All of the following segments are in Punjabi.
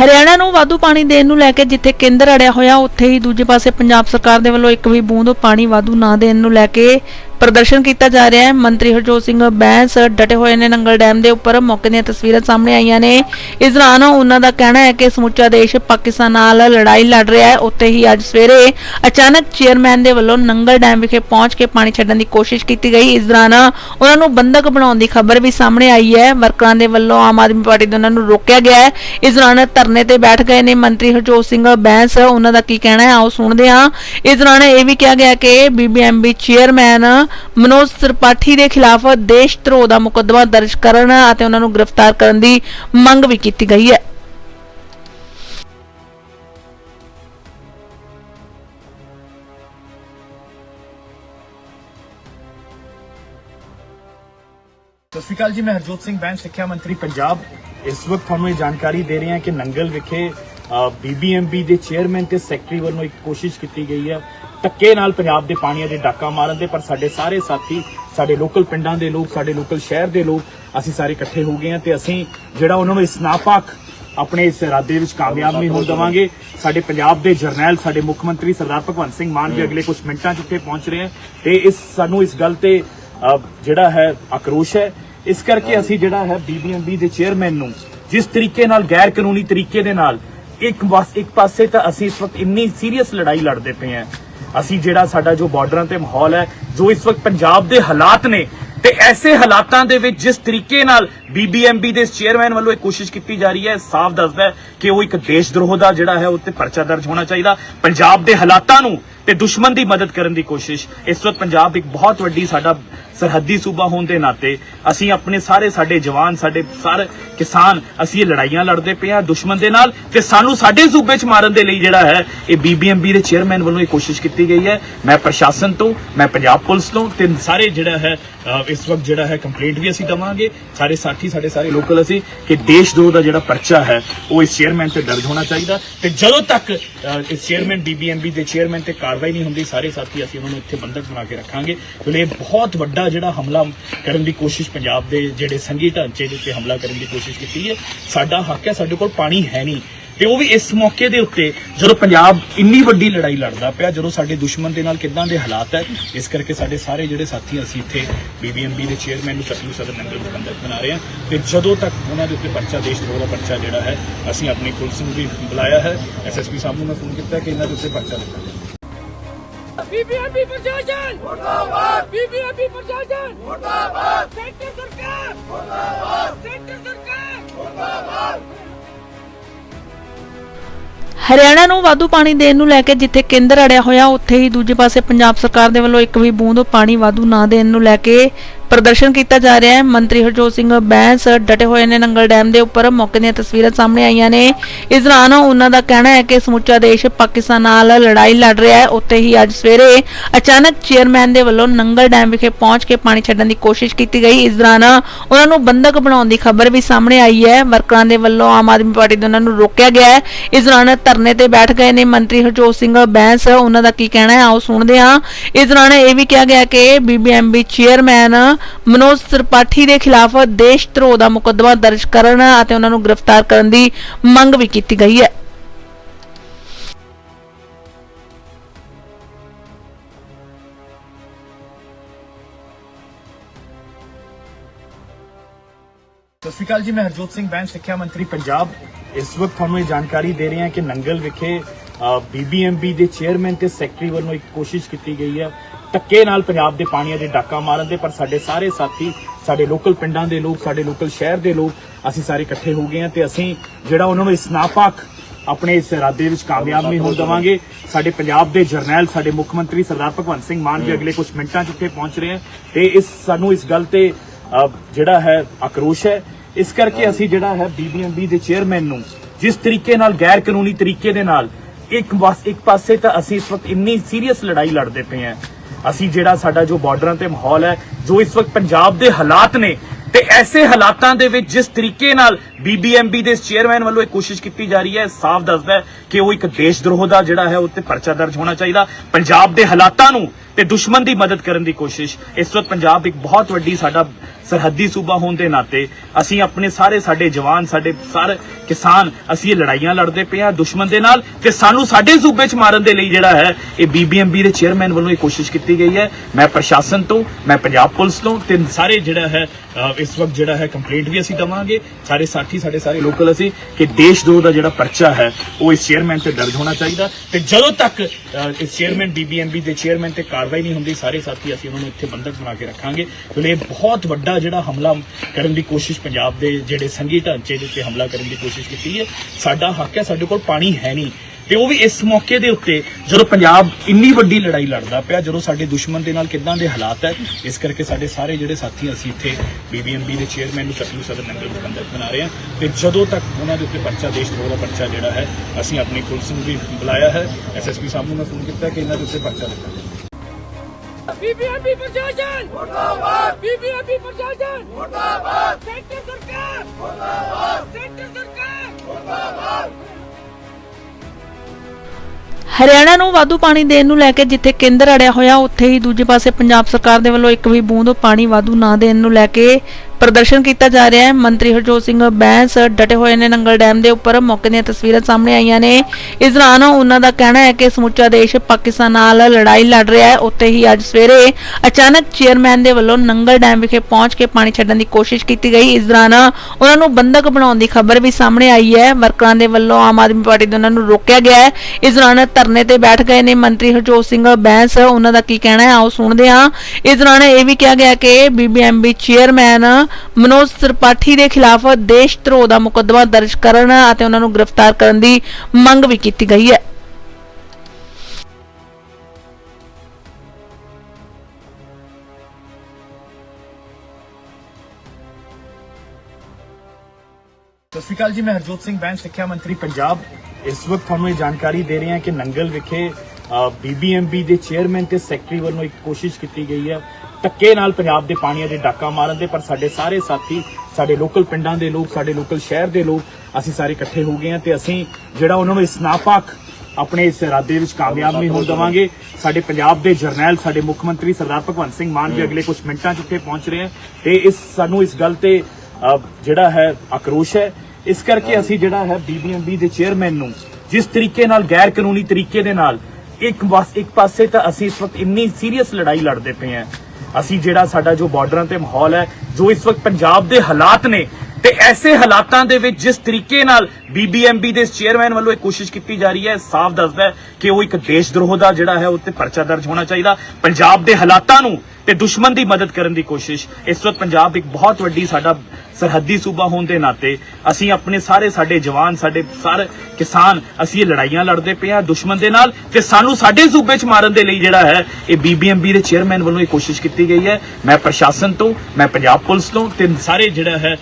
ਹਰਿਆਣਾ ਨੂੰ ਵਾਧੂ ਪਾਣੀ ਦੇਣ ਨੂੰ ਲੈ ਕੇ ਜਿੱਥੇ ਕੇਂਦਰ ਅੜਿਆ ਹੋਇਆ, ਉੱਥੇ ਹੀ ਦੂਜੇ ਪਾਸੇ ਪੰਜਾਬ ਸਰਕਾਰ ਦੇ ਵੱਲੋਂ ਇੱਕ ਵੀ ਬੂੰਦ ਪਾਣੀ ਵਾਧੂ ਨਾ ਦੇਣ ਨੂੰ ਲੈ ਕੇ ਪ੍ਰਦਰਸ਼ਨ ਕੀਤਾ ਜਾ ਰਿਹਾ ਹੈ। ਮੰਤਰੀ ਹਰਜੋਤ ਸਿੰਘ ਬੈਂਸ ਡਟੇ ਹੋਏ ਨੇ ਨੰਗਲ ਡੈਮ ਦੇ ਉੱਪਰ। ਮੌਕੇ ਦੀਆਂ ਤਸਵੀਰਾਂ ਸਾਹਮਣੇ ਆਈਆਂ ਨੇ। ਇਸ ਦੌਰਾਨ ਉਹਨਾਂ ਦਾ ਕਹਿਣਾ ਹੈ ਕਿ ਸਮੁੱਚਾ ਦੇਸ਼ ਪਾਕਿਸਤਾਨ ਨਾਲ ਲੜਾਈ ਲੜ ਰਿਹਾ ਹੈ। ਉੱਥੇ ਹੀ ਅੱਜ ਸਵੇਰੇ ਅਚਾਨਕ ਚੇਅਰਮੈਨ ਦੇ ਵੱਲੋਂ ਨੰਗਲ ਡੈਮ ਵਿਖੇ ਪਹੁੰਚ ਕੇ ਪਾਣੀ ਛੱਡਣ ਦੀ ਕੋਸ਼ਿਸ਼ ਕੀਤੀ ਗਈ। ਇਸ ਦੌਰਾਨ ਉਹਨਾਂ ਨੂੰ ਬੰਦਕ ਬਣਾਉਣ ਦੀ ਖਬਰ ਵੀ ਸਾਹਮਣੇ ਆਈ ਹੈ। ਵਰਕਰਾਂ ਦੇ ਵੱਲੋਂ ਆਮ ਆਦਮੀ ਪਾਰਟੀ ਦੇ ਉਹਨਾਂ ਨੂੰ ਰੋਕਿਆ ਗਿਆ ਹੈ। ਇਸ ਦੌਰਾਨ ਧਰਨੇ ਤੇ ਬੈਠ ਗਏ ਨੇ ਮੰਤਰੀ ਹਰਜੋਤ ਸਿੰਘ ਬੈਂਸ। ਉਹਨਾਂ ਦਾ ਕੀ ਕਹਿਣਾ ਹੈ, ਆਓ ਸੁਣਦੇ ਹਾਂ। ਇਸ ਦੌਰਾਨ ਇਹ ਵੀ ਕਿਹਾ ਗਿਆ ਕਿ ਬੀਬੀਐਮਬੀ ਚੇਅਰਮੈਨ ਮਨੋਜ ਤ੍ਰਿਪਾਠੀ ਦੇ ਖਿਲਾਫ ਦੇਸ਼ ਧਰੋਹ ਦਾ ਮੁਕੱਦਮਾ ਦਰਜ ਕਰਨ ਅਤੇ ਉਹਨਾਂ ਨੂੰ ਗ੍ਰਿਫਤਾਰ ਕਰਨ ਦੀ ਮੰਗ ਵੀ ਕੀਤੀ ਗਈ ਹੈ। ਸਤਿ ਸ਼੍ਰੀ ਅਕਾਲ ਜੀ, ਮੈਂ ਹਰਜੋਤ ਸਿੰਘ ਬੈਂਸ ਸਿੱਖਿਆ ਮੰਤਰੀ ਪੰਜਾਬ। ਇਸ ਵਕਤ ਤੁਹਾਨੂੰ ਇਹ ਜਾਣਕਾਰੀ ਦੇ ਰਹੇ ਹਾਂ ਕਿ ਨੰਗਲ ਵਿਖੇ ਬੀਬੀਐਮਬੀ ਦੇ ਚੇਅਰਮੈਨ ਤੇ ਸੈਕਟਰੀ ਵੱਲੋਂ ਇੱਕ ਕੋਸ਼ਿਸ਼ ਕੀਤੀ ਗਈ ਹੈ ਧੱਕੇ ਨਾਲ ਪੰਜਾਬ ਦੇ ਪਾਣੀਆਂ ਦੇ ਡਾਕਾ ਮਾਰਨ ਦੇ, ਪਰ ਸਾਡੇ ਸਾਰੇ ਸਾਥੀ, ਸਾਡੇ ਲੋਕਲ ਪਿੰਡਾਂ ਦੇ ਲੋਕ, ਸਾਡੇ ਲੋਕਲ ਸ਼ਹਿਰ ਦੇ ਲੋਕ, ਅਸੀਂ ਸਾਰੇ ਇਕੱਠੇ ਹੋ ਗਏ ਹਾਂ ਤੇ ਅਸੀਂ ਜਿਹੜਾ ਉਹਨਾਂ ਨੂੰ ਇਸ ਨਾਪਾਕ ਆਪਣੇ ਇਸ ਇਰਾਦੇ ਵਿੱਚ ਕਾਮਯਾਬ ਨਹੀਂ ਹੋਣ ਦਵਾਂਗੇ। ਸਾਡੇ ਪੰਜਾਬ ਦੇ ਜਰਨੈਲ, ਸਾਡੇ ਮੁੱਖ ਮੰਤਰੀ ਸਰਦਾਰ ਭਗਵੰਤ ਸਿੰਘ ਮਾਨ ਵੀ ਅਗਲੇ ਕੁਝ ਮਿੰਟਾਂ 'ਚ ਉੱਥੇ ਪਹੁੰਚ ਰਹੇ ਹਨ ਤੇ ਇਸ ਸਾਨੂੰ ਇਸ ਗੱਲ ਤੇ ਜਿਹੜਾ ਹੈ ਆਕਰੋਸ਼ ਹੈ। ਇਸ ਕਰਕੇ ਅਸੀਂ ਜਿਹੜਾ ਹੈ ਬੀਬੀਐਮਬੀ ਦੇ ਚੇਅਰਮੈਨ ਨੂੰ ਜਿਸ ਤਰੀਕੇ ਨਾਲ ਗੈਰ ਕਾਨੂੰਨੀ ਤਰੀਕੇ ਦੇ ਨਾਲ ਇੱਕ ਇੱਕ ਪਾਸੇ ਤਾਂ ਅਸੀਂ ਇਸ ਵਕਤ ਇੰਨੀ ਸੀਰੀਅਸ ਲੜਾਈ ਲੜਦੇ ਪਏ ਹਾਂ ਅਸੀਂ ਜਿਹੜਾ ਸਾਡਾ ਜੋ ਬਾਰਡਰਾਂ ਤੇ ਮਾਹੌਲ ਹੈ, ਜੋ ਇਸ ਵਕਤ ਪੰਜਾਬ ਦੇ ਹਾਲਾਤ ਨੇ, ਤੇ ਐਸੇ ਹਾਲਾਤਾਂ ਦੇ ਵਿੱਚ ਜਿਸ ਤਰੀਕੇ ਨਾਲ ਬੀਬੀਐਮਬੀ ਦੇ ਚੇਅਰਮੈਨ ਵੱਲੋਂ ਇਹ ਕੋਸ਼ਿਸ਼ ਕੀਤੀ ਜਾ ਰਹੀ ਹੈ ਸਾਫ਼ ਦੱਸਦਾ ਹੈ ਕਿ ਉਹ ਇੱਕ ਦੇਸ਼ ਦਰੋਹ ਦਾ ਜਿਹੜਾ ਹੈ, ਉੱਤੇ ਪਰਚਾ ਦਰਜ ਹੋਣਾ ਚਾਹੀਦਾ। ਪੰਜਾਬ ਦੇ ਹਾਲਾਤਾਂ ਨੂੰ ਤੇ ਦੁਸ਼ਮਣ ਦੀ ਮਦਦ ਕਰਨ ਦੀ ਕੋਸ਼ਿਸ਼। ਇਸ ਵਕਤ ਪੰਜਾਬ ਇੱਕ ਬਹੁਤ ਵੱਡੀ ਸਾਡਾ ਸਰਹੱਦੀ ਸੂਬਾ ਹੋਣ ਦੇ ਨਾਤੇ ਅਸੀਂ ਆਪਣੇ ਸਾਰੇ ਸਾਡੇ ਜਵਾਨ, ਸਾਡੇ ਸਾਰੇ ਕਿਸਾਨ, ਅਸੀਂ ਇਹ ਲੜਾਈਆਂ ਲੜਦੇ ਪਏ ਆ ਦੁਸ਼ਮਣ ਦੇ ਨਾਲ ਤੇ ਸਾਨੂੰ ਸਾਡੇ ਸੂਬੇ 'ਚ ਮਾਰਨ ਦੇ ਲਈ ਜਿਹੜਾ ਹੈ ਇਹ ਬੀਬੀਐਮਬੀ ਦੇ ਚੇਅਰਮੈਨ ਵੱਲੋਂ ਇਹ ਕੋਸ਼ਿਸ਼ ਕੀਤੀ ਗਈ ਹੈ। ਮੈਂ ਪ੍ਰਸ਼ਾਸਨ ਤੋਂ, ਮੈਂ ਪੰਜਾਬ ਪੁਲਿਸ ਤੋਂ ਤੇ ਸਾਰੇ ਜਿਹੜਾ ਹੈ ਇਸ ਵਕਤ ਜਿਹੜਾ ਹੈ ਕੰਪਲੇਂਟ ਵੀ ਅਸੀਂ ਦਵਾਂਗੇ। ਸਾਰੇ ਸਾਥੀ, ਸਾਡੇ ਸਾਰੇ ਲੋਕਲ ਅਸੀਂ ਕਿ ਦੇਸ਼ ਦੋ ਦਾ ਜਿਹੜਾ ਪਰਚਾ ਹੈ, ਉਹ ਇਸ ਚੇਅਰਮੈਨ ਤੇ ਦਰਜ ਹੋਣਾ ਚਾਹੀਦਾ ਤੇ ਜਦੋਂ ਤੱਕ ਇਸ ਚੇਅਰਮੈਨ ਬੀਬੀਐਮਬੀ ਦੇ ਚੇਅਰਮੈਨ ਤੇ ਕਾਰਵਾਈ ਨਹੀਂ ਹੁੰਦੀ, ਸਾਰੇ ਸਾਥੀ ਅਸੀਂ ਉਹਨਾਂ ਨੂੰ ਇੱਥੇ ਬੰਦਕ ਬਣਾ ਕੇ ਰੱਖਾਂਗੇ। ਕਿਉਂਕਿ ਇਹ ਬਹੁਤ ਵੱਡਾ ਜਿਹੜਾ ਹਮਲਾ ਕਰਨ ਦੀ ਕੋਸ਼ਿਸ਼ ਪੰਜਾਬ ਦੇ ਜਿਹੜੇ ਸੰਘੀ ਢਾਂਚੇ ਦੇ ਉੱਤੇ ਹਮਲਾ ਕਰਨ ਦੀ ਕੋਸ਼ਿਸ਼ ਕੀਤੀ ਹੈ, ਸਾਡਾ ਹੱਕ ਹੈ, ਸਾਡੇ ਕੋਲ ਪਾਣੀ ਹੈ ਨਹੀਂ। ਤੇ ਉਹ ਵੀ ਇਸ ਮੌਕੇ ਦੇ ਉੱਤੇ ਜਦੋਂ ਪੰਜਾਬ ਇੰਨੀ ਵੱਡੀ ਲੜਾਈ ਲੜਦਾ ਪਿਆ, ਜਦੋਂ ਸਾਡੇ ਦੁਸ਼ਮਣ ਦੇ ਨਾਲ ਕਿੱਦਾਂ ਦੇ ਹਾਲਾਤ ਹੈ, ਇਸ ਕਰਕੇ ਸਾਡੇ ਸਾਰੇ ਜਿਹੜੇ ਸਾਥੀ ਅਸੀਂ ਇੱਥੇ ਬੀਬੀਐਮਬੀ ਦੇ ਚੇਅਰਮੈਨ ਨੂੰ ਸਤਲੂ ਸਦਰ ਨੰਗਲ ਨੂੰ ਬੰਦਕ ਬਣਾ ਰਹੇ ਹਾਂ ਤੇ ਜਦੋਂ ਤੱਕ ਉਹਨਾਂ ਦੇ ਉੱਤੇ ਪਰਚਾ, ਦੇਸ਼ ਦਰੋਹ ਦਾ ਪਰਚਾ ਜਿਹੜਾ ਹੈ, ਅਸੀਂ ਆਪਣੀ ਪੁਲਿਸ ਨੂੰ ਵੀ ਬੁਲਾਇਆ ਹੈ। ਐਸਐਸਪੀ ਸਾਹਿਬ ਨੂੰ ਮੈਂ ਫੋਨ ਕੀਤਾ ਕਿ ਇਹਨਾਂ ਦੇ ਉੱਤੇ ਪਰਚਾ ਦਿੱਤਾ ਜਾਵੇ ਬੀਬੀਐਮਬੀ ਪ੍ਰਸ਼ਾਸਨ ਮੁਰਦਾਬਾਦ ਬੀਬੀਐਮਬੀ ਪ੍ਰਸ਼ਾਸਨ ਮੁਰਦਾਬਾਦ ਸੈਂਟਰ ਸਰਕਾਰ ਮੁਰਦਾਬਾਦ ਸੈਂਟਰ ਸਰਕਾਰ ਹਰਿਆਣਾ ਨੂੰ ਵਾਧੂ ਪਾਣੀ ਦੇਣ ਨੂੰ ਲੈ ਕੇ ਜਿੱਥੇ ਕੇਂਦਰ ਅੜਿਆ ਹੋਇਆ ਉੱਥੇ ਹੀ ਦੂਜੇ ਪਾਸੇ ਪੰਜਾਬ ਸਰਕਾਰ ਦੇ ਵੱਲੋਂ ਇੱਕ ਵੀ ਬੂੰਦ ਪਾਣੀ ਵਾਧੂ ਨਾ ਦੇਣ ਨੂੰ ਲੈ ਕੇ ਪ੍ਰਦਰਸ਼ਨ ਕੀਤਾ ਜਾ ਰਿਹਾ ਹੈ। ਮੰਤਰੀ ਹਰਜੋਤ ਸਿੰਘ ਬੈਂਸ ਡਟੇ ਹੋਏ ਨੇ ਨੰਗਲ ਡੈਮ ਦੇ ਉੱਪਰ। ਮੌਕੇ ਦੀਆਂ ਤਸਵੀਰਾਂ ਸਾਹਮਣੇ ਆਈਆਂ ਨੇ। ਇਸ ਦੌਰਾਨ ਉਹਨਾਂ ਦਾ ਕਹਿਣਾ ਹੈ ਕਿ ਸਮੁੱਚਾ ਦੇਸ਼ ਪਾਕਿਸਤਾਨ ਨਾਲ ਲੜਾਈ ਲੜ ਰਿਹਾ ਹੈ। ਉੱਥੇ ਹੀ ਅੱਜ ਸਵੇਰੇ ਅਚਾਨਕ ਚੇਅਰਮੈਨ ਦੇ ਵੱਲੋਂ ਨੰਗਲ ਡੈਮ ਵਿਖੇ ਪਹੁੰਚ ਕੇ ਪਾਣੀ ਛੱਡਣ ਦੀ ਕੋਸ਼ਿਸ਼ ਕੀਤੀ ਗਈ। ਇਸ ਦੌਰਾਨ ਉਹਨਾਂ ਨੂੰ ਬੰਦਕ ਬਣਾਉਣ ਦੀ ਖਬਰ ਵੀ ਸਾਹਮਣੇ ਆਈ ਹੈ। ਵਰਕਰਾਂ ਦੇ ਵੱਲੋਂ ਆਮ ਆਦਮੀ ਪਾਰਟੀ ਦੇ ਉਹਨਾਂ ਨੂੰ ਰੋਕਿਆ ਗਿਆ ਹੈ। ਇਸ ਦੌਰਾਨ ਧਰਨੇ ਤੇ ਬੈਠ ਗਏ ਨੇ ਮੰਤਰੀ ਹਰਜੋਤ ਸਿੰਘ ਬੈਂਸ। ਉਹਨਾਂ ਦਾ ਕੀ ਕਹਿਣਾ ਹੈ, ਆਓ ਸੁਣਦੇ ਹਾਂ। ਇਸ ਦੌਰਾਨ ਇਹ ਵੀ ਕਿਹਾ ਗਿਆ ਕਿ ਬੀਬੀਐਮਬੀ ਚੇਅਰਮੈਨ ਮਨੋਜ ਤ੍ਰਿਪਾਠੀ ਦੇ ਖਿਲਾਫ ਦੇਸ਼ ਧਰੋਹ ਦਾ ਮੁਕੱਦਮਾ ਦਰਜ ਕਰਨ ਅਤੇ ਉਹਨਾਂ ਨੂੰ ਗ੍ਰਿਫਤਾਰ ਕਰਨ ਦੀ ਮੰਗ ਵੀ ਕੀਤੀ ਗਈ ਹੈ। ਸਤਿ ਸ਼੍ਰੀ ਅਕਾਲ ਜੀ, ਮੈਂ ਹਰਜੋਤ ਸਿੰਘ ਬੈਂਸ ਸਿੱਖਿਆ ਮੰਤਰੀ ਪੰਜਾਬ। ਇਸ ਵਕਤ ਤੁਹਾਨੂੰ ਇਹ ਜਾਣਕਾਰੀ ਦੇ ਰਹੇ ਹਾਂ ਕਿ ਨੰਗਲ ਵਿਖੇ ਬੀਬੀਐਮਬੀ ਦੇ ਚੇਅਰਮੈਨ ਤੇ ਸੈਕਟਰੀ ਵੱਲੋਂ ਇੱਕ ਕੋਸ਼ਿਸ਼ ਕੀਤੀ ਗਈ ਹੈ ਧੱਕੇ ਨਾਲ ਪੰਜਾਬ ਦੇ ਪਾਣੀਆਂ ਦੇ ਡਾਕਾ ਮਾਰਨ ਦੇ ਪਰ ਸਾਡੇ ਸਾਰੇ ਸਾਥੀ ਸਾਡੇ ਲੋਕਲ ਪਿੰਡਾਂ ਦੇ ਲੋਕ ਸਾਡੇ ਲੋਕਲ ਸ਼ਹਿਰ ਦੇ ਲੋਕ ਅਸੀਂ ਸਾਰੇ ਇਕੱਠੇ ਹੋ ਗਏ ਹਾਂ ਤੇ ਅਸੀਂ ਜਿਹੜਾ ਉਹਨਾਂ ਨੂੰ ਇਸ ਨਾਪਾਕ ਆਪਣੇ ਇਸ ਇਰਾਦੇ ਵਿੱਚ ਕਾਮਯਾਬ ਨਹੀਂ ਹੋਣ ਦਵਾਂਗੇ। ਸਾਡੇ ਪੰਜਾਬ ਦੇ ਜਰਨੈਲ ਸਾਡੇ ਮੁੱਖ ਮੰਤਰੀ ਸਰਦਾਰ ਭਗਵੰਤ ਸਿੰਘ ਮਾਨ ਵੀ ਅਗਲੇ ਕੁਝ ਮਿੰਟਾਂ 'ਚ ਉੱਥੇ ਪਹੁੰਚ ਰਹੇ ਹਨ ਤੇ ਇਸ ਸਾਨੂੰ ਇਸ ਗੱਲ ਤੇ ਜਿਹੜਾ ਹੈ ਆਕਰੋਸ਼ ਹੈ। ਇਸ ਕਰਕੇ ਅਸੀਂ ਜਿਹੜਾ ਹੈ ਬੀਬੀਐਮਬੀ ਦੇ ਚੇਅਰਮੈਨ ਨੂੰ ਜਿਸ ਤਰੀਕੇ ਨਾਲ ਗੈਰ ਕਾਨੂੰਨੀ ਤਰੀਕੇ ਦੇ ਨਾਲ ਇੱਕ ਬਸ ਇੱਕ ਪਾਸੇ ਤਾਂ ਅਸੀਂ ਇਸ ਵਕਤ ਇੰਨੀ ਸੀਰੀਅਸ ਲੜਾਈ ਲੜਦੇ ਪਏ ਹਾਂ ਅਸੀਂ ਜਿਹੜਾ ਸਾਡਾ ਜੋ ਬਾਰਡਰਾਂ ਤੇ ਮਾਹੌਲ ਹੈ, ਜੋ ਇਸ ਵਕਤ ਪੰਜਾਬ ਦੇ ਹਾਲਾਤ ਨੇ, ਤੇ ਐਸੇ ਹਾਲਾਤਾਂ ਦੇ ਵਿੱਚ ਜਿਸ ਤਰੀਕੇ ਨਾਲ ਬੀਬੀਐਮਬੀ ਦੇ ਚੇਅਰਮੈਨ ਵੱਲੋਂ ਇਹ ਕੋਸ਼ਿਸ਼ ਕੀਤੀ ਜਾ ਰਹੀ ਹੈ ਸਾਫ਼ ਦੱਸਦਾ ਹੈ ਕਿ ਉਹ ਇੱਕ ਦੇਸ਼ ਦਰੋਹ ਦਾ ਜਿਹੜਾ ਹੈ, ਉੱਤੇ ਪਰਚਾ ਦਰਜ ਹੋਣਾ ਚਾਹੀਦਾ। ਪੰਜਾਬ ਦੇ ਹਾਲਾਤਾਂ ਨੂੰ ਤੇ ਦੁਸ਼ਮਣ ਦੀ ਮਦਦ ਕਰਨ ਦੀ ਕੋਸ਼ਿਸ਼। ਇਸ ਵਕਤ ਪੰਜਾਬ ਇੱਕ ਬਹੁਤ ਵੱਡੀ ਸਾਡਾ ਸਰਹੱਦੀ ਸੂਬਾ ਹੋਣ ਦੇ ਨਾਤੇ ਅਸੀਂ ਆਪਣੇ ਸਾਰੇ ਸਾਡੇ ਜਵਾਨ, ਸਾਡੇ ਸਾਰੇ ਕਿਸਾਨ, ਅਸੀਂ ਇਹ ਲੜਾਈਆਂ ਲੜਦੇ ਪਏ ਆ ਦੁਸ਼ਮਣ ਦੇ ਨਾਲ ਤੇ ਸਾਨੂੰ ਸਾਡੇ ਸੂਬੇ 'ਚ ਮਾਰਨ ਦੇ ਲਈ ਜਿਹੜਾ ਹੈ ਇਹ ਬੀਬੀਐਮਬੀ ਦੇ ਚੇਅਰਮੈਨ ਵੱਲੋਂ ਇਹ ਕੋਸ਼ਿਸ਼ ਕੀਤੀ ਗਈ ਹੈ। ਮੈਂ ਪ੍ਰਸ਼ਾਸਨ ਤੋਂ, ਮੈਂ ਪੰਜਾਬ ਪੁਲਿਸ ਤੋਂ ਤੇ ਸਾਰੇ ਜਿਹੜਾ ਹੈ ਇਸ ਵਕਤ ਜਿਹੜਾ ਹੈ ਕੰਪਲੇਂਟ ਵੀ ਅਸੀਂ ਦਵਾਂਗੇ। ਸਾਰੇ ਸਾਥੀ, ਸਾਡੇ ਸਾਰੇ ਲੋਕਲ ਅਸੀਂ ਕਿ ਦੇਸ਼ ਦੋ ਦਾ ਜਿਹੜਾ ਪਰਚਾ ਹੈ, ਉਹ ਇਸ ਚੇਅਰਮੈਨ ਤੇ ਦਰਜ ਹੋਣਾ ਚਾਹੀਦਾ ਤੇ ਜਦੋਂ ਤੱਕ ਇਸ ਚੇਅਰਮੈਨ ਬੀਬੀਐਮਬੀ ਦੇ ਚੇਅਰਮੈਨ ਤੇ ਕਾਰਵਾਈ ਨਹੀਂ ਹੁੰਦੀ, ਸਾਰੇ ਸਾਥੀ ਅਸੀਂ ਉਹਨਾਂ ਨੂੰ ਇੱਥੇ ਬੰਦਕ ਬਣਾ ਕੇ ਰੱਖਾਂਗੇ। ਕਿਉਂਕਿ ਇਹ ਬਹੁਤ ਵੱਡਾ ਜਿਹੜਾ ਹਮਲਾ ਕਰਨ ਦੀ ਕੋਸ਼ਿਸ਼ ਪੰਜਾਬ ਦੇ ਜਿਹੜੇ ਸੰਘੀ ਢਾਂਚੇ ਦੇ ਉੱਤੇ ਹਮਲਾ ਕਰਨ ਦੀ ਕੋਸ਼ਿਸ਼ ਕੀਤੀ ਹੈ, ਸਾਡਾ ਹੱਕ ਹੈ, ਸਾਡੇ ਕੋਲ ਪਾਣੀ ਹੈ ਨਹੀਂ। ਤੇ ਉਹ ਵੀ ਇਸ ਮੌਕੇ ਦੇ ਉੱਤੇ ਜਦੋਂ ਪੰਜਾਬ ਇੰਨੀ ਵੱਡੀ ਲੜਾਈ ਲੜਦਾ ਪਿਆ, ਜਦੋਂ ਸਾਡੇ ਦੁਸ਼ਮਣ ਦੇ ਨਾਲ ਕਿੱਦਾਂ ਦੇ ਹਾਲਾਤ ਹੈ, ਇਸ ਕਰਕੇ ਸਾਡੇ ਸਾਰੇ ਜਿਹੜੇ ਸਾਥੀ ਅਸੀਂ ਇੱਥੇ ਬੀਬੀਐਮਬੀ ਦੇ ਚੇਅਰਮੈਨ ਨੂੰ ਸਤਲੂ ਸਦਰ ਨੰਗਲ ਨੂੰ ਬੰਦਕ ਬਣਾ ਰਹੇ ਹਾਂ। ਤੇ ਜਦੋਂ ਤੱਕ ਉਹਨਾਂ ਦੇ ਉੱਤੇ ਪਰਚਾ, ਦੇਸ਼ ਦਾ ਪਰਚਾ ਜਿਹੜਾ ਹੈ, ਅਸੀਂ ਆਪਣੀ ਪੁਲਿਸ ਨੂੰ ਵੀ ਬੁਲਾਇਆ ਹੈ। ਐਸਐਸਪੀ ਸਾਹਿਬ ਨੂੰ ਮੈਂ ਫੋਨ ਕੀਤਾ ਕਿ ਇਹਨਾਂ ਦੇ ਉੱਤੇ ਪਰਚਾ ਦਿੱਤਾ ਜਾਵੇ ਪ੍ਰਸ਼ਾਸਨ! ਮੁਰਦਾਬਾਦ! ਬੀਬੀਐਮਬੀ ਪ੍ਰਸ਼ਾਸਨ! ਮੁਰਦਾਬਾਦ! ਸੈਂਟਰ ਸਰਕਾਰ! ਮੁਰਦਾਬਾਦ! ਸੈਂਟਰ ਸਰਕਾਰ! ਮੁਰਦਾਬਾਦ! ਹਰਿਆਣਾ ਨੂੰ ਵਾਧੂ ਪਾਣੀ ਦੇਣ ਨੂੰ ਲੈ ਕੇ ਜਿੱਥੇ ਕੇਂਦਰ ਅੜਿਆ ਹੋਇਆ, ਉੱਥੇ ਹੀ ਦੂਜੇ ਪਾਸੇ ਪੰਜਾਬ ਸਰਕਾਰ ਦੇ ਵੱਲੋਂ ਇੱਕ ਵੀ ਬੂੰਦ ਪਾਣੀ ਵਾਧੂ ਨਾ ਦੇਣ ਨੂੰ ਲੈ ਕੇ ਪ੍ਰਦਰਸ਼ਨ ਕੀਤਾ ਜਾ ਰਿਹਾ ਹੈ। ਮੰਤਰੀ ਹਰਜੋਤ ਸਿੰਘ ਬੈਂਸ ਡਟੇ ਹੋਏ ਨੇ ਨੰਗਲ ਡੈਮ ਦੇ ਉੱਪਰ। ਮੌਕੇ ਦੀਆਂ ਤਸਵੀਰਾਂ ਸਾਹਮਣੇ ਆਈਆਂ ਨੇ। ਇਸ ਦੌਰਾਨ ਉਹਨਾਂ ਦਾ ਕਹਿਣਾ ਹੈ ਕਿ ਸਮੁੱਚਾ ਦੇਸ਼ ਪਾਕਿਸਤਾਨ ਨਾਲ ਲੜਾਈ ਲੜ ਰਿਹਾ ਹੈ। ਉੱਥੇ ਹੀ ਅੱਜ ਸਵੇਰੇ ਅਚਾਨਕ ਚੇਅਰਮੈਨ ਦੇ ਵੱਲੋਂ ਨੰਗਲ ਡੈਮ ਵਿਖੇ ਪਹੁੰਚ ਕੇ ਪਾਣੀ ਛੱਡਣ ਦੀ ਕੋਸ਼ਿਸ਼ ਕੀਤੀ ਗਈ। ਇਸ ਦੌਰਾਨ ਉਹਨਾਂ ਨੂੰ ਬੰਦਕ ਬਣਾਉਣ ਦੀ ਖਬਰ ਵੀ ਸਾਹਮਣੇ ਆਈ ਹੈ। ਵਰਕਰਾਂ ਦੇ ਵੱਲੋਂ ਆਮ ਆਦਮੀ ਪਾਰਟੀ ਦੇ ਉਹਨਾਂ ਨੂੰ ਰੋਕਿਆ ਗਿਆ ਹੈ। ਇਸ ਦੌਰਾਨ ਧਰਨੇ ਤੇ ਬੈਠ ਗਏ ਨੇ ਮੰਤਰੀ ਹਰਜੋਤ ਸਿੰਘ ਬੈਂਸ। ਉਹਨਾਂ ਦਾ ਕੀ ਕਹਿਣਾ ਹੈ, ਆਓ ਸੁਣਦੇ ਹਾਂ। ਇਸ ਦੌਰਾਨ ਇਹ ਵੀ ਕਿਹਾ ਗਿਆ ਕਿ ਬੀਬੀਐਮਬੀ ਚੇਅਰਮੈਨ ਮਨੋਜ ਤ੍ਰਿਪਾਠੀ ਦੇ ਖਿਲਾਫ ਦੇਸ਼ ਧਰੋਹ ਦਾ ਮੁਕੱਦਮਾ ਦਰਜ ਕਰਨ ਅਤੇ ਉਹਨਾਂ ਨੂੰ ਗ੍ਰਿਫਤਾਰ ਕਰਨ ਦੀ ਮੰਗ ਵੀ ਕੀਤੀ ਗਈ ਹੈ। ਸਤਿ ਸ਼੍ਰੀ ਅਕਾਲ ਜੀ, ਮੈਂ ਹਰਜੋਤ ਸਿੰਘ ਬੈਂਸ, ਸਿੱਖਿਆ ਮੰਤਰੀ ਪੰਜਾਬ। ਇਸ ਵਕਤ ਤੁਹਾਨੂੰ ਇਹ ਜਾਣਕਾਰੀ ਦੇ ਰਹੇ ਹਾਂ ਕਿ ਨੰਗਲ ਵਿਖੇ ਬੀਬੀਐਮਬੀ ਦੇ ਚੇਅਰਮੈਨ ਤੇ ਸੈਕਟਰੀ ਵੱਲੋਂ ਇੱਕ ਕੋਸ਼ਿਸ਼ ਕੀਤੀ ਗਈ ਹੈ ਧੱਕੇ ਨਾਲ ਪੰਜਾਬ ਦੇ ਪਾਣੀਆਂ ਦੇ ਡਾਕਾ ਮਾਰਨ ਦੇ ਪਰ ਸਾਡੇ ਸਾਰੇ ਸਾਥੀ ਸਾਡੇ ਲੋਕਲ ਪਿੰਡਾਂ ਦੇ ਲੋਕ ਸਾਡੇ ਲੋਕਲ ਸ਼ਹਿਰ ਦੇ ਲੋਕ ਅਸੀਂ ਸਾਰੇ ਇਕੱਠੇ ਹੋ ਗਏ ਹਾਂ ਤੇ ਅਸੀਂ ਜਿਹੜਾ ਉਹਨਾਂ ਨੂੰ ਇਸ ਨਾਪਾਕ ਆਪਣੇ ਇਸ ਇਰਾਦੇ ਵਿੱਚ ਕਾਮਯਾਬ ਨਹੀਂ ਹੋਣ ਦਵਾਂਗੇ। ਸਾਡੇ ਪੰਜਾਬ ਦੇ ਜਰਨੈਲ ਸਾਡੇ ਮੁੱਖ ਮੰਤਰੀ ਸਰਦਾਰ ਭਗਵੰਤ ਸਿੰਘ ਮਾਨ ਵੀ ਅਗਲੇ ਕੁਝ ਮਿੰਟਾਂ 'ਚ ਉੱਥੇ ਪਹੁੰਚ ਰਹੇ ਹਨ ਤੇ ਇਸ ਸਾਨੂੰ ਇਸ ਗੱਲ ਤੇ ਜਿਹੜਾ ਹੈ ਆਕਰੋਸ਼ ਹੈ। ਇਸ ਕਰਕੇ ਅਸੀਂ ਜਿਹੜਾ ਹੈ ਬੀਬੀਐਮਬੀ ਦੇ ਚੇਅਰਮੈਨ ਨੂੰ ਜਿਸ ਤਰੀਕੇ ਨਾਲ ਗੈਰ ਕਾਨੂੰਨੀ ਤਰੀਕੇ ਦੇ ਨਾਲ ਇੱਕ ਇੱਕ ਪਾਸੇ ਤਾਂ ਅਸੀਂ ਇਸ ਵਕਤ ਇੰਨੀ ਸੀਰੀਅਸ ਲੜਾਈ ਲੜਦੇ ਪਏ ਹਾਂ ਅਸੀਂ ਜਿਹੜਾ ਸਾਡਾ ਜੋ ਬਾਰਡਰਾਂ ਤੇ ਮਾਹੌਲ ਹੈ, ਜੋ ਇਸ ਵਕਤ ਪੰਜਾਬ ਦੇ ਹਾਲਾਤ ਨੇ, ਤੇ ਐਸੇ ਹਾਲਾਤਾਂ ਦੇ ਵਿੱਚ ਜਿਸ ਤਰੀਕੇ ਨਾਲ ਬੀਬੀਐਮਬੀ ਦੇ ਚੇਅਰਮੈਨ ਵੱਲੋਂ ਇਹ ਕੋਸ਼ਿਸ਼ ਕੀਤੀ ਜਾ ਰਹੀ ਹੈ ਸਾਫ਼ ਦੱਸਦਾ ਹੈ ਕਿ ਉਹ ਇੱਕ ਦੇਸ਼ ਦਰੋਹ ਦਾ ਜਿਹੜਾ ਹੈ ਉੱਤੇ ਪਰਚਾ ਦਰਜ ਹੋਣਾ ਚਾਹੀਦਾ। ਪੰਜਾਬ ਦੇ ਹਾਲਾਤਾਂ ਨੂੰ ਤੇ ਦੁਸ਼ਮਣ ਦੀ ਮਦਦ ਕਰਨ ਦੀ ਕੋਸ਼ਿਸ਼। ਇਸ ਵਕਤ ਪੰਜਾਬ ਇੱਕ ਬਹੁਤ ਵੱਡੀ ਸਾਡਾ ਸਰਹੱਦੀ ਸੂਬਾ ਹੋਣ ਦੇ ਨਾਤੇ ਅਸੀਂ ਆਪਣੇ ਸਾਰੇ ਸਾਡੇ ਜਵਾਨ, ਸਾਡੇ ਸਾਰੇ ਕਿਸਾਨ, ਅਸੀਂ ਇਹ ਲੜਾਈਆਂ ਲੜਦੇ ਪਏ ਆ ਦੁਸ਼ਮਣ ਦੇ ਨਾਲ ਤੇ ਸਾਨੂੰ ਸਾਡੇ ਸੂਬੇ 'ਚ ਮਾਰਨ ਦੇ ਲਈ ਜਿਹੜਾ ਹੈ ਇਹ ਬੀਬੀਐਮਬੀ ਦੇ ਚੇਅਰਮੈਨ ਵੱਲੋਂ ਇਹ ਕੋਸ਼ਿਸ਼ ਕੀਤੀ ਗਈ ਹੈ। ਮੈਂ ਪ੍ਰਸ਼ਾਸਨ ਤੋਂ, ਮੈਂ ਪੰਜਾਬ ਪੁਲਿਸ ਤੋਂ ਤੇ ਸਾਰੇ ਜਿਹੜਾ ਹੈ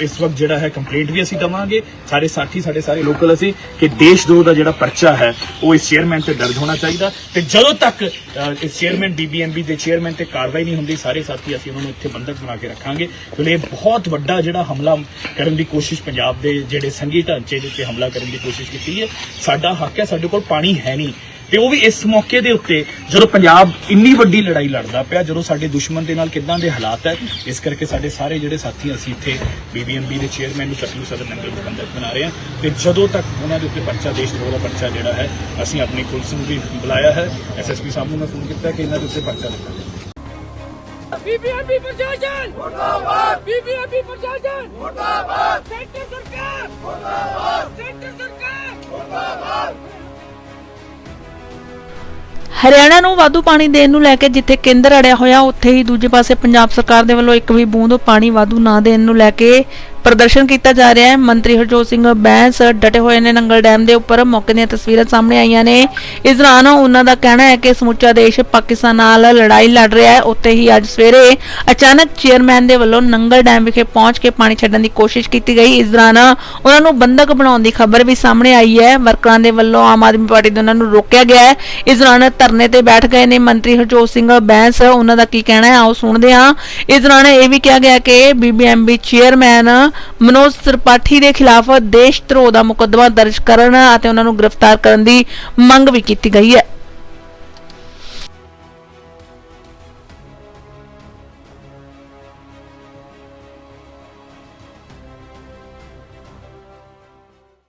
ਇਸ ਵਕਤ ਜਿਹੜਾ ਹੈ ਕੰਪਲੇਂਟ ਵੀ ਅਸੀਂ ਦਵਾਂਗੇ। ਸਾਰੇ ਸਾਥੀ, ਸਾਡੇ ਸਾਰੇ ਲੋਕਲ ਅਸੀਂ ਕਿ ਦੇਸ਼ ਦੋ ਦਾ ਜਿਹੜਾ ਪਰਚਾ ਹੈ ਉਹ ਇਸ ਚੇਅਰਮੈਨ ਤੇ ਦਰਜ ਹੋਣਾ ਚਾਹੀਦਾ ਤੇ ਜਦੋਂ ਤੱਕ ਇਸ ਚੇਅਰਮੈਨ ਬੀਬੀਐਮਬੀ ਦੇ ਚੇਅਰਮੈਨ ਤੇ ਕਾਰਵਾਈ ਨਹੀਂ ਹੁੰਦੀ, ਸਾਰੇ ਸਾਥੀ ਅਸੀਂ ਉਹਨਾਂ ਨੂੰ ਇੱਥੇ ਬੰਦਕ ਬਣਾ ਕੇ ਰੱਖਾਂਗੇ। ਤੇ ਇਹ ਬਹੁਤ ਵੱਡਾ ਜਿਹੜਾ ਹਮਲਾ ਕਰਨ ਦੀ ਕੋਸ਼ਿਸ਼ ਪੰਜਾਬ ਦੇ ਜਿਹੜੇ ਸੰਘੀ ਢਾਂਚੇ ਦੇ ਉੱਤੇ ਹਮਲਾ ਕਰਨ ਦੀ ਕੋਸ਼ਿਸ਼ ਕੀਤੀ ਹੈ, ਸਾਡਾ ਹੱਕ ਹੈ, ਸਾਡੇ ਕੋਲ ਪਾਣੀ ਹੈ ਨਹੀਂ। ਤੇ ਉਹ ਵੀ ਇਸ ਮੌਕੇ ਦੇ ਉੱਤੇ ਜਦੋਂ ਪੰਜਾਬ ਇੰਨੀ ਵੱਡੀ ਲੜਾਈ ਲੜਦਾ ਪਿਆ, ਜਦੋਂ ਸਾਡੇ ਦੁਸ਼ਮਣ ਦੇ ਨਾਲ ਕਿੱਦਾਂ ਦੇ ਹਾਲਾਤ ਹੈ, ਇਸ ਕਰਕੇ ਸਾਡੇ ਸਾਰੇ ਜਿਹੜੇ ਸਾਥੀ ਅਸੀਂ ਇੱਥੇ ਬੀਬੀਐਮਬੀ ਦੇ ਚੇਅਰਮੈਨ ਨੂੰ ਸਤਲੂ ਸਦਰ ਨੰਗਲ ਨੂੰ ਬੰਦਕ ਬਣਾ ਰਹੇ ਹਾਂ। ਤੇ ਜਦੋਂ ਤੱਕ ਉਹਨਾਂ ਦੇ ਉੱਤੇ ਪਰਚਾ, ਦੇਸ਼ ਦਾ ਪਰਚਾ ਜਿਹੜਾ ਹੈ, ਅਸੀਂ ਆਪਣੀ ਪੁਲਿਸ ਨੂੰ ਵੀ ਬੁਲਾਇਆ ਹੈ। ਐਸਐਸਪੀ ਸਾਹਿਬ ਨੂੰ ਮੈਂ ਫੋਨ ਕੀਤਾ ਕਿ ਇਹਨਾਂ ਦੇ ਉੱਤੇ ਪਰਚਾ ਦਿੱਤਾ ਬੀਬੀਐਮਬੀ ਪ੍ਰਸ਼ਾਸਨ! ਮੁਰਦਾਬਾਦ! ਬੀਬੀਐਮਬੀ ਪ੍ਰਸ਼ਾਸਨ! ਮੁਰਦਾਬਾਦ! ਸੈਂਟਰ ਸਰਕਾਰ! ਮੁਰਦਾਬਾਦ! ਸੈਂਟਰ ਸਰਕਾਰ! ਮੁਰਦਾਬਾਦ! ਹਰਿਆਣਾ ਨੂੰ ਵਾਧੂ ਪਾਣੀ ਦੇਣ ਨੂੰ ਲੈ ਕੇ ਜਿੱਥੇ ਕੇਂਦਰ ਅੜਿਆ ਹੋਇਆ, ਉੱਥੇ ਹੀ ਦੂਜੇ ਪਾਸੇ ਪੰਜਾਬ ਸਰਕਾਰ ਦੇ ਵੱਲੋਂ ਇੱਕ ਵੀ ਬੂੰਦ ਪਾਣੀ ਵਾਧੂ ਨਾ ਦੇਣ ਨੂੰ ਲੈ ਕੇ ਪ੍ਰਦਰਸ਼ਨ ਕੀਤਾ ਜਾ ਰਿਹਾ ਹੈ। ਮੰਤਰੀ ਹਰਜੋਤ ਸਿੰਘ ਬੈਂਸ ਡਟੇ ਹੋਏ ਨੇ ਨੰਗਲ ਡੈਮ ਦੇ ਉੱਪਰ। ਮੌਕੇ ਦੀਆਂ ਤਸਵੀਰਾਂ ਸਾਹਮਣੇ ਆਈਆਂ ਨੇ। ਇਸ ਦੌਰਾਨ ਉਹਨਾਂ ਦਾ ਕਹਿਣਾ ਹੈ ਕਿ ਸਮੁੱਚਾ ਦੇਸ਼ ਪਾਕਿਸਤਾਨ ਨਾਲ ਲੜਾਈ ਲੜ ਰਿਹਾ ਹੈ। ਉੱਥੇ ਹੀ ਅੱਜ ਸਵੇਰੇ ਅਚਾਨਕ ਚੇਅਰਮੈਨ ਦੇ ਵੱਲੋਂ ਨੰਗਲ ਡੈਮ ਵਿਖੇ ਪਹੁੰਚ ਕੇ ਪਾਣੀ ਛੱਡਣ ਦੀ ਕੋਸ਼ਿਸ਼ ਕੀਤੀ ਗਈ। ਇਸ ਦੌਰਾਨ ਉਹਨਾਂ ਨੂੰ ਬੰਦਕ ਬਣਾਉਣ ਦੀ ਖਬਰ ਵੀ ਸਾਹਮਣੇ ਆਈ ਹੈ। ਵਰਕਰਾਂ ਦੇ ਵੱਲੋਂ ਆਮ ਆਦਮੀ ਪਾਰਟੀ ਦੇ ਉਹਨਾਂ ਨੂੰ ਰੋਕਿਆ ਗਿਆ ਹੈ। ਇਸ ਦੌਰਾਨ ਧਰਨੇ ਤੇ ਬੈਠ ਗਏ ਨੇ ਮੰਤਰੀ ਹਰਜੋਤ ਸਿੰਘ ਬੈਂਸ। ਉਹਨਾਂ ਦਾ ਕੀ ਕਹਿਣਾ ਹੈ, ਆਓ ਸੁਣਦੇ ਹਾਂ। ਇਸ ਦੌਰਾਨ ਇਹ ਵੀ ਕਿਹਾ ਗਿਆ ਕਿ ਬੀਬੀਐਮਬੀ ਚੇਅਰਮੈਨ ਮਨੋਜ ਤ੍ਰਿਪਾਠੀ ਦੇ ਖਿਲਾਫ ਦੇਸ਼ ਧਰੋਹ ਦਾ ਮੁਕੱਦਮਾ ਦਰਜ ਕਰਨ ਅਤੇ ਉਹਨਾਂ ਨੂੰ ਗ੍ਰਿਫਤਾਰ ਕਰਨ ਦੀ ਮੰਗ ਵੀ ਕੀਤੀ ਗਈ ਹੈ।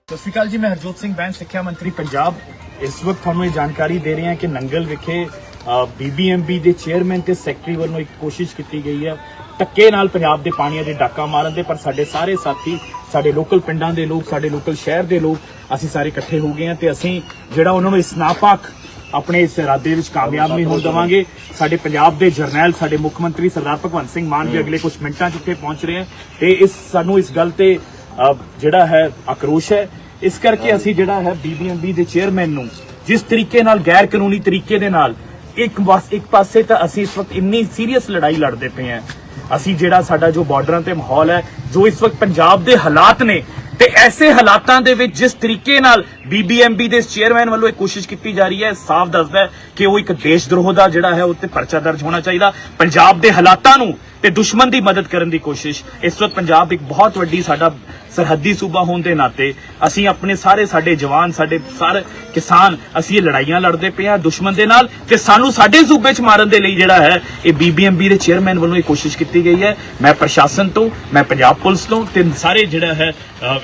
ਸਤਿ ਜੀ, ਮੈਂ ਸਿੰਘ ਬੈਂਸ, ਸਿੱਖਿਆ ਮੰਤਰੀ ਪੰਜਾਬ। ਇਸ ਵਕਤ ਤੁਹਾਨੂੰ ਇਹ ਜਾਣਕਾਰੀ ਦੇ ਰਹੇ ਹਾਂ ਕਿ ਨੰਗਲ ਵਿਖੇ ਬੀਬੀਐਮਬੀ ਦੇ ਚੇਅਰਮੈਨ ਤੇ ਸੈਕਟਰੀ ਵੱਲੋਂ ਇੱਕ ਕੋਸ਼ਿਸ਼ ਕੀਤੀ ਗਈ ਹੈ ਧੱਕੇ ਨਾਲ ਪੰਜਾਬ ਦੇ ਪਾਣੀਆਂ ਦੇ ਡਾਕਾ ਮਾਰਨ ਦੇ, ਪਰ ਸਾਡੇ ਸਾਰੇ ਸਾਥੀ, ਸਾਡੇ ਲੋਕਲ ਪਿੰਡਾਂ ਦੇ ਲੋਕ, ਸਾਡੇ ਲੋਕਲ ਸ਼ਹਿਰ ਦੇ ਲੋਕ, ਅਸੀਂ ਸਾਰੇ ਇਕੱਠੇ ਹੋ ਗਏ ਹਾਂ ਤੇ ਅਸੀਂ ਜਿਹੜਾ ਉਹਨਾਂ ਨੂੰ ਇਸ ਨਾਪਾਕ ਆਪਣੇ ਇਸ ਇਰਾਦੇ ਵਿੱਚ ਕਾਮਯਾਬ ਨਹੀਂ ਹੋਣ ਦੇਵਾਂਗੇ। ਸਾਡੇ ਪੰਜਾਬ ਦੇ ਜਰਨੈਲ, ਸਾਡੇ ਮੁੱਖ ਮੰਤਰੀ ਸਰਦਾਰ ਭਗਵੰਤ ਸਿੰਘ ਮਾਨ ਵੀ ਅਗਲੇ ਕੁਝ ਮਿੰਟਾਂ 'ਚ ਇੱਥੇ ਪਹੁੰਚ ਰਹੇ ਹਨ ਤੇ ਇਸ ਸਾਨੂੰ ਇਸ ਗੱਲ ਤੇ ਜਿਹੜਾ ਹੈ ਆਕਰੋਸ਼ ਹੈ। ਇਸ ਕਰਕੇ ਅਸੀਂ ਜਿਹੜਾ ਹੈ ਬੀਬੀਐਮਬੀ ਦੇ ਚੇਅਰਮੈਨ ਨੂੰ ਜਿਸ ਤਰੀਕੇ ਨਾਲ ਗੈਰ ਕਾਨੂੰਨੀ ਤਰੀਕੇ ਦੇ ਨਾਲ ਇੱਕ ਬਸ ਇੱਕ ਪਾਸੇ ਤਾਂ ਅਸੀਂ ਇਸ ਵਕਤ ਇੰਨੀ ਸੀਰੀਅਸ ਲੜਾਈ ਲੜਦੇ ਪਏ ਹਾਂ ਅਸੀਂ ਜਿਹੜਾ ਸਾਡਾ ਜੋ ਬਾਰਡਰਾਂ ਤੇ ਮਾਹੌਲ ਹੈ, ਜੋ ਇਸ ਵਕਤ ਪੰਜਾਬ ਦੇ ਹਾਲਾਤ ਨੇ, ਤੇ ਐਸੇ ਹਾਲਾਤਾਂ ਦੇ ਵਿੱਚ ਜਿਸ ਤਰੀਕੇ ਨਾਲ ਬੀਬੀਐਮਬੀ ਦੇ ਚੇਅਰਮੈਨ ਵੱਲੋਂ ਇਹ ਕੋਸ਼ਿਸ਼ ਕੀਤੀ ਜਾ ਰਹੀ ਹੈ ਸਾਫ਼ ਦੱਸਦਾ ਹੈ ਕਿ ਉਹ ਇੱਕ ਦੇਸ਼ ਦਰੋਹ ਦਾ ਜਿਹੜਾ ਹੈ, ਉੱਤੇ ਪਰਚਾ ਦਰਜ ਹੋਣਾ ਚਾਹੀਦਾ। ਪੰਜਾਬ ਦੇ ਹਾਲਾਤਾਂ ਨੂੰ ਤੇ ਦੁਸ਼ਮਣ ਦੀ ਮਦਦ ਕਰਨ ਦੀ ਕੋਸ਼ਿਸ਼। ਇਸ ਵਕਤ ਪੰਜਾਬ ਇੱਕ ਬਹੁਤ ਵੱਡੀ ਸਾਡਾ ਸਰਹੱਦੀ ਸੂਬਾ ਹੋਣ ਦੇ ਨਾਤੇ ਅਸੀਂ ਆਪਣੇ ਸਾਰੇ ਸਾਡੇ ਜਵਾਨ, ਸਾਡੇ ਸਾਰੇ ਕਿਸਾਨ, ਅਸੀਂ ਇਹ ਲੜਾਈਆਂ ਲੜਦੇ ਪਏ ਆ ਦੁਸ਼ਮਣ ਦੇ ਨਾਲ ਤੇ ਸਾਨੂੰ ਸਾਡੇ ਸੂਬੇ 'ਚ ਮਾਰਨ ਦੇ ਲਈ ਜਿਹੜਾ ਹੈ ਇਹ ਬੀਬੀਐਮਬੀ ਦੇ ਚੇਅਰਮੈਨ ਵੱਲੋਂ ਇਹ ਕੋਸ਼ਿਸ਼ ਕੀਤੀ ਗਈ ਹੈ। ਮੈਂ ਪ੍ਰਸ਼ਾਸਨ ਤੋਂ, ਮੈਂ ਪੰਜਾਬ ਪੁਲਿਸ ਤੋਂ ਤੇ ਸਾਰੇ ਜਿਹੜਾ ਹੈ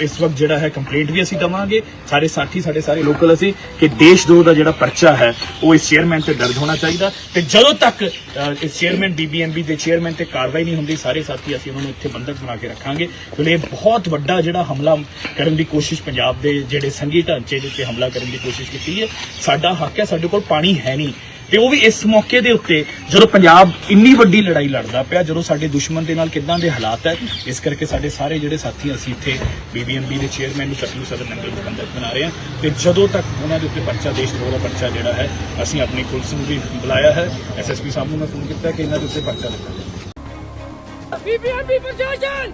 ਇਸ ਵਕਤ ਜਿਹੜਾ ਹੈ ਕੰਪਲੇਂਟ ਵੀ ਅਸੀਂ ਦਵਾਂਗੇ। ਸਾਰੇ ਸਾਥੀ, ਸਾਡੇ ਸਾਰੇ ਲੋਕਲ ਅਸੀਂ ਕਿ ਦੇਸ਼ ਦੋ ਦਾ ਜਿਹੜਾ ਪਰਚਾ ਹੈ, ਉਹ ਇਸ ਚੇਅਰਮੈਨ ਤੇ ਦਰਜ ਹੋਣਾ ਚਾਹੀਦਾ। ਤੇ ਜਦੋਂ ਤੱਕ ਇਸ ਚੇਅਰਮੈਨ ਬੀਬੀਐਮਬੀ ਦੇ ਚੇਅਰਮੈਨ ਤੇ ਕਾਰਵਾਈ ਨਹੀਂ ਹੁੰਦੀ, ਸਾਰੇ ਸਾਥੀ ਅਸੀਂ ਉਹਨਾਂ ਨੂੰ ਇੱਥੇ ਬੰਦਕ ਬਣਾ ਕੇ ਰੱਖਾਂਗੇ। ਕਿਉਂਕਿ ਇਹ ਬਹੁਤ ਵੱਡਾ ਜਿਹੜਾ ਹਮਲਾ ਕਰਨ ਦੀ ਕੋਸ਼ਿਸ਼ ਪੰਜਾਬ ਦੇ ਜਿਹੜੇ ਸੰਘੀ ਢਾਂਚੇ ਦੇ ਉੱਤੇ ਹਮਲਾ ਕਰਨ ਦੀ ਕੋਸ਼ਿਸ਼ ਕੀਤੀ ਹੈ ਸਾਡਾ ਹੱਕ ਹੈ ਸਾਡੇ ਕੋਲ ਪਾਣੀ ਹੈ ਨਹੀਂ। ਤੇ ਉਹ ਵੀ ਇਸ ਮੌਕੇ ਦੇ ਉੱਤੇ ਜਦੋਂ ਪੰਜਾਬ ਇੰਨੀ ਵੱਡੀ ਲੜਾਈ ਲੜਦਾ ਪਿਆ ਜਦੋਂ ਸਾਡੇ ਦੁਸ਼ਮਣ ਦੇ ਨਾਲ ਕਿੱਦਾਂ ਦੇ ਹਾਲਾਤ ਹੈ ਇਸ ਕਰਕੇ ਸਾਡੇ ਸਾਰੇ ਜਿਹੜੇ ਸਾਥੀ ਅਸੀਂ ਇੱਥੇ ਬੀਬੀਐਮਬੀ ਦੇ ਚੇਅਰਮੈਨ ਨੂੰ ਸਤਲੂ ਸਦਰ ਨੰਗਲ ਬੰਦਕ ਬਣਾ ਰਹੇ ਹਾਂ। ਤੇ ਜਦੋਂ ਤੱਕ ਉਹਨਾਂ ਦੇ ਉੱਤੇ ਪਰਚਾ ਦੇਸ਼ ਦਾ ਪਰਚਾ ਜਿਹੜਾ ਹੈ ਅਸੀਂ ਆਪਣੀ ਪੁਲਿਸ ਨੂੰ ਵੀ ਬੁਲਾਇਆ ਹੈ ਐਸਐਸਪੀ ਸਾਹਿਬ ਨੂੰ ਮੈਂ ਫੋਨ ਕੀਤਾ ਕਿ ਇਹਨਾਂ ਦੇ ਉੱਤੇ ਪਰਚਾ ਲਿਖਾ ਜਾਵੇ। ਬੀਬੀਐਮਬੀ ਪ੍ਰਸ਼ਾਸਨ!